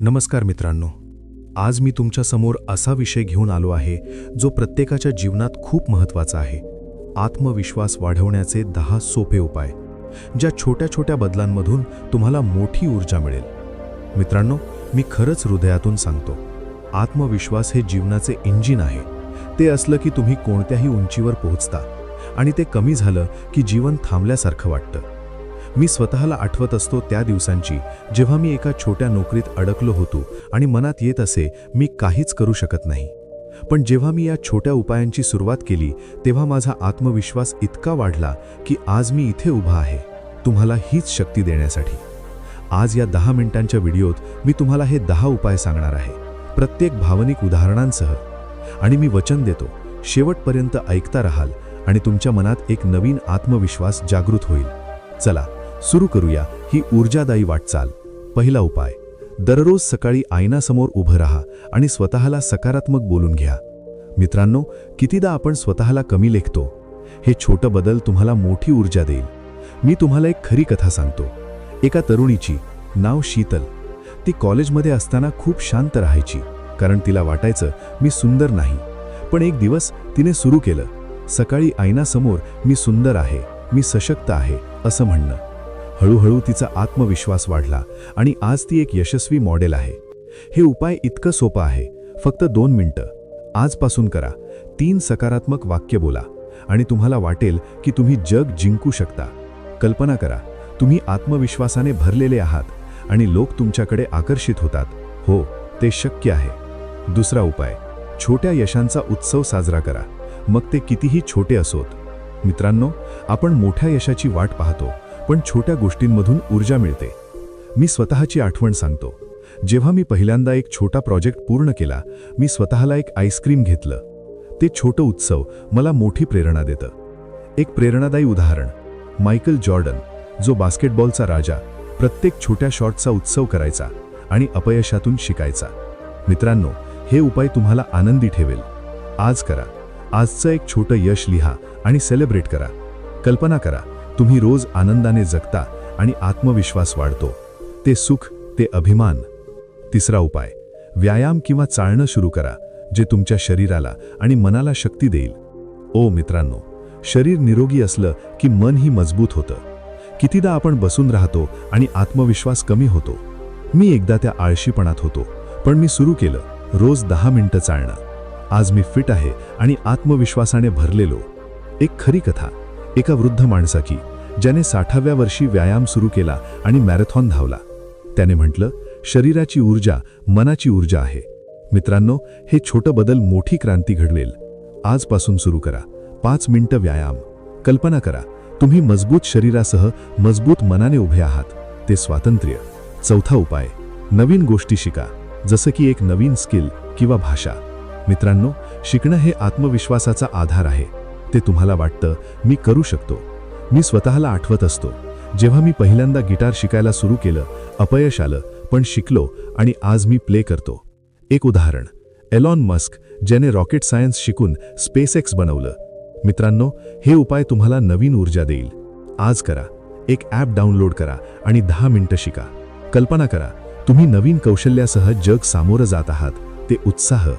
नमस्कार मित्रांनो आज मी तुमच्यासमोर असा विषय घेऊन आलो आहे जो प्रत्येकाच्या जीवनात खूप महत्त्वाचा आहे. आत्मविश्वास वाढवण्याचे दहा सोपे उपाय ज्या छोट्या छोट्या बदलांमधून तुम्हाला मोठी ऊर्जा मिळेल. मित्रांनो मी खरंच हृदयातून सांगतो आत्मविश्वास हे जीवनाचे इंजिन आहे. ते असलं की तुम्ही कोणत्याही उंचीवर पोहोचता आणि ते कमी झालं की जीवन थांबल्यासारखं वाटतं. मी स्वतःला आठवत असतो त्या दिवसांची जेव्हा मी एका छोट्या नोकरीत अडकलो होतो आणि मनात येत असे मी काहीच करू शकत नाही. पण जेव्हा मी या छोट्या उपायांची सुरुवात केली तेव्हा माझा आत्मविश्वास इतका वाढला की आज मी इथे उभा आहे तुम्हाला हीच शक्ती देण्यासाठी. आज या दहा मिनिटांच्या व्हिडिओत मी तुम्हाला हे दहा उपाय सांगणार आहे. प्रत्येक भावनिक उदाहरणांसह. आणि मी वचन देतो शेवटपर्यंत ऐकता राहाल आणि तुमच्या मनात एक नवीन आत्मविश्वास जागृत होईल. चला सुरू करूया ही ऊर्जादायी वाटचाल. पहिला उपाय दररोज सकाळी आयनासमोर उभं राहा आणि स्वतःला सकारात्मक बोलून घ्या. मित्रांनो कितीदा आपण स्वतःला कमी लेखतो? हे छोटं बदल तुम्हाला मोठी ऊर्जा देईल. मी तुम्हाला एक खरी कथा सांगतो. एका तरुणीची नाव शीतल. ती कॉलेजमध्ये असताना खूप शांत राहायची कारण तिला वाटायचं मी सुंदर नाही. पण एक दिवस तिने सुरू केलं. सकाळी आयनासमोर मी सुंदर आहे मी सशक्त आहे असं म्हणणं. हळूहळू तिचा आत्मविश्वास वाढला आणि आज ती एक यशस्वी मॉडेल आहे. हे उपाय इतकं सोपं आहे. फक्त दोन मिनटं. आजपासून करा. तीन सकारात्मक वाक्य बोला आणि तुम्हाला वाटेल की तुम्ही जग जिंकू शकता. कल्पना करा. तुम्ही आत्मविश्वासाने भरलेले आहात आणि लोक तुमच्याकडे आकर्षित होतात. हो ते शक्य आहे. दुसरा उपाय. छोट्या यशांचा उत्सव साजरा करा. मग ते कितीही छोटे असोत. मित्रांनो आपण मोठ्या यशाची वाट पाहतो. पण छोट्या गोष्टींमधून ऊर्जा मिळते. मी स्वतःची आठवण सांगतो. जेव्हा मी पहिल्यांदा एक छोटा प्रोजेक्ट पूर्ण केला मी स्वतःला एक आईस्क्रीम घेतलं. ते छोटं उत्सव मला मोठी प्रेरणा देतं. एक प्रेरणादायी उदाहरण मायकल जॉर्डन जो बास्केटबॉलचा राजा प्रत्येक छोट्या शॉटचा उत्सव करायचा आणि अपयशातून शिकायचा. मित्रांनो हे उपाय तुम्हाला आनंदी ठेवेल. आज करा. आजचं एक छोटं यश लिहा आणि सेलिब्रेट करा. कल्पना करा. तुम्ही रोज आनंदाने जगता आणि आत्मविश्वास वाढतो. ते सुख ते अभिमान. तिसरा उपाय व्यायाम किंवा चालणं सुरू करा जे तुमच्या शरीराला आणि मनाला शक्ती देईल. ओ मित्रांनो शरीर निरोगी असलं की मनही मजबूत होतं. कितीदा आपण बसून राहतो आणि आत्मविश्वास कमी होतो. मी एकदा त्या आळशीपणात होतो पण मी सुरू केलं रोज दहा मिनिटं चालणं. आज मी फिट आहे आणि आत्मविश्वासाने भरलेलो. एक खरी कथा. एका वृद्ध माणसाकी ज्याने साठाव्या वर्षी व्यायाम सुरू केला आणि मॅरेथॉन धावला. त्याने म्हटलं शरीराची ऊर्जा मनाची ऊर्जा आहे. मित्रांनो हे छोटं बदल मोठी क्रांती घडवेल आजपासून सुरू करा. पाच मिनिटं व्यायाम. कल्पना करा तुम्ही मजबूत शरीरासह मजबूत मनाने उभे आहात. ते स्वातंत्र्य. चौथा उपाय. नवीन गोष्टी शिका. जसं की एक नवीन स्किल किंवा भाषा. मित्रांनो शिकणं हे आत्मविश्वासाचा आधार आहे. ते तुम्हाला वाटतं मी करू शकतो. मी स्वतःला आठवत असतो. जेव्हा मी पहिल्यांदा गिटार शिकायला सुरू केलं अपयश आलं पण शिकलो आणि आज मी प्ले करतो. एक उदाहरण. एलॉन मस्क ज्याने रॉकेट सायन्स शिकून स्पेस एक्स बनवलं. मित्रांनो हे उपाय तुम्हाला नवीन ऊर्जा देईल. आज करा. एक ॲप डाउनलोड करा आणि दहा मिनटं शिका. कल्पना करा तुम्ही नवीन कौशल्यासह जग सामोरं जात आहात. ते उत्साह.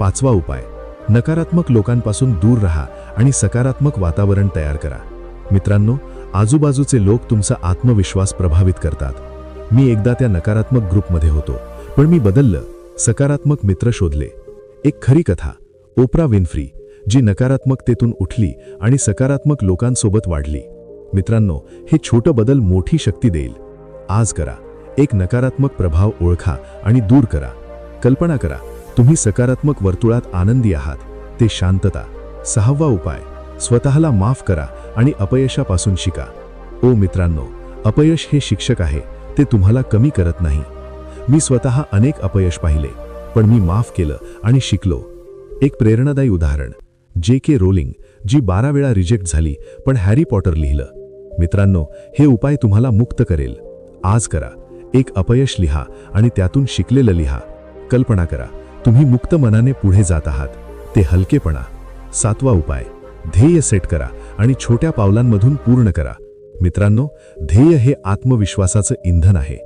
पाचवा उपाय. नकारात्मक लोकांपासून दूर राहा आणि सकारात्मक वातावरण तयार करा. मित्रांनो आजूबाजूचे लोक तुमचा आत्मविश्वास प्रभावित करतात. मी एकदा त्या नकारात्मक ग्रुपमध्ये होतो पण मी बदललं सकारात्मक मित्र शोधले. एक खरी कथा ओप्रा विनफ्री जी नकारात्मकतेतून उठली आणि सकारात्मक लोकांसोबत वाढली. मित्रांनो हे छोटं बदल मोठी शक्ती देईल. आज करा एक नकारात्मक प्रभाव ओळखा आणि दूर करा. कल्पना करा तुम्ही सकारात्मक वर्तुळात आनंदी आहात. ते शांतता सहावा उपाय स्वतःला माफ करा आणि अपयशापासून शिका. ओ मित्रांनो अपयश हे शिक्षक आहे ते तुम्हाला कमी करत नाही. मी स्वतः अनेक अपयश पाहिले पण मी माफ केलं आणि शिकलो. एक प्रेरणादायी उदाहरण जे के रोलिंग जी बारा वेळा रिजेक्ट झाली पण हॅरी पॉटर लिहिलं. मित्रांनो हे उपाय तुम्हाला मुक्त करेल. आज करा एक अपयश लिहा आणि त्यातून शिकलेलं लिहा. कल्पना करा तुम्ही मुक्त मनाने पुढे जात आहात. ते हलकेपणा सातवा उपाय ध्येय सेट करा आणि छोट्या पावलांमधून पूर्ण करा. मित्रांनो ध्येय हे आत्मविश्वासाचं इंधन आहे.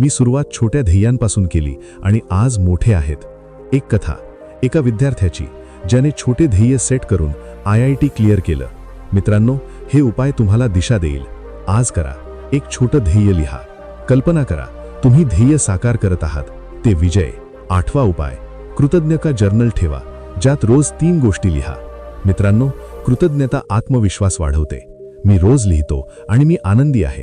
मी सुरुवात छोट्या ध्येयांपासून केली आणि आज मोठे आहेत. एक कथा एका विद्यार्थ्याची ज्याने छोटे ध्येय सेट करून आय आय टी क्लिअर केलं. मित्रांनो हे उपाय तुम्हाला दिशा देईल. आज करा. एक छोटं ध्येय लिहा. कल्पना करा तुम्ही ध्येय साकार करत आहात. ते विजय आठवा उपाय. कृतज्ञता जर्नल ठेवा ज्यात रोज तीन गोष्टी लिहा. मित्रांनो कृतज्ञता आत्मविश्वास वाढवते. मी रोज लिहितो आणि मी आनंदी आहे.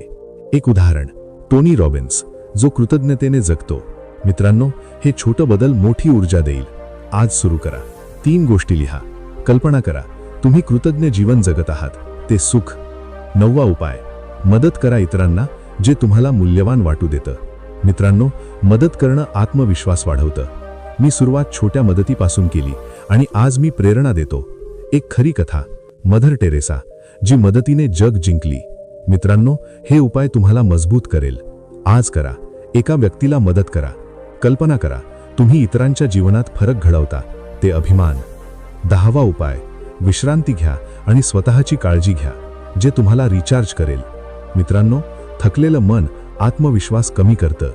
एक उदाहरण टोनी रॉबिन्स जो कृतज्ञतेने जगतो. मित्रांनो हे छोटं बदल मोठी ऊर्जा देईल. आज सुरू करा. तीन गोष्टी लिहा. कल्पना करा तुम्ही कृतज्ञ जीवन जगत आहात. ते सुख. नववा उपाय मदत करा इतरांना जे तुम्हाला मूल्यवान वाटू देतं. मित्रांनो मदत करणं आत्मविश्वास वाढवतं. मी सुरुवात छोट्या मदतीपासून केली आणि आज मी प्रेरणा देतो. एक खरी कथा मदर टेरेसा जी मदतीने जग जिंकली. मित्रांनो हे उपाय तुम्हाला मजबूत करेल. आज करा. एका व्यक्तीला मदत करा. कल्पना करा. तुम्ही इतरांच्या जीवनात फरक घडवता. ते अभिमान. दहावा उपाय विश्रांती घ्या आणि स्वतःची काळजी घ्या जे तुम्हाला रिचार्ज करेल. मित्रांनो थकलेलं मन आत्मविश्वास कमी करतं.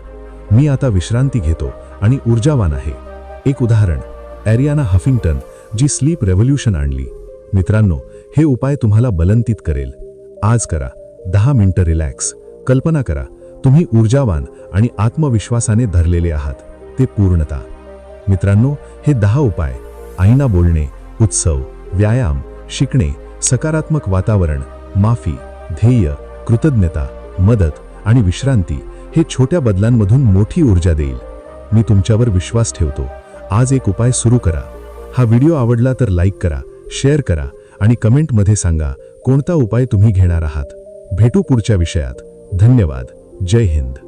मी आता विश्रांती घेतो आणि ऊर्जावान आहे. एक उदाहरण Arianna Huffington ji sleep revolution आणली. मित्रांनो हे उपाय तुम्हाला बलंतित करेल. आज करा. दहा मिनिटं रिलॅक्स. कल्पना करा तुम्ही ऊर्जावान आणि आत्मविश्वासाने धरलेले आहात. ते पूर्णता. मित्रांनो हे दहा उपाय आईना बोलणे उत्सव व्यायाम शिकणे सकारात्मक वातावरण माफी ध्येय कृतज्ञता मदत आणि विश्रांती हे छोट्या बदलांमधून मोठी ऊर्जा देईल. मी तुमच्यावर विश्वास ठेवतो. आज एक उपाय सुरू करा. हा व्हिडिओ आवडला तर लाईक करा शेअर करा आणि कमेंटमध्ये सांगा कोणता उपाय तुम्ही घेणार आहात. भेटू पुढच्या विषयात. धन्यवाद. जय हिंद.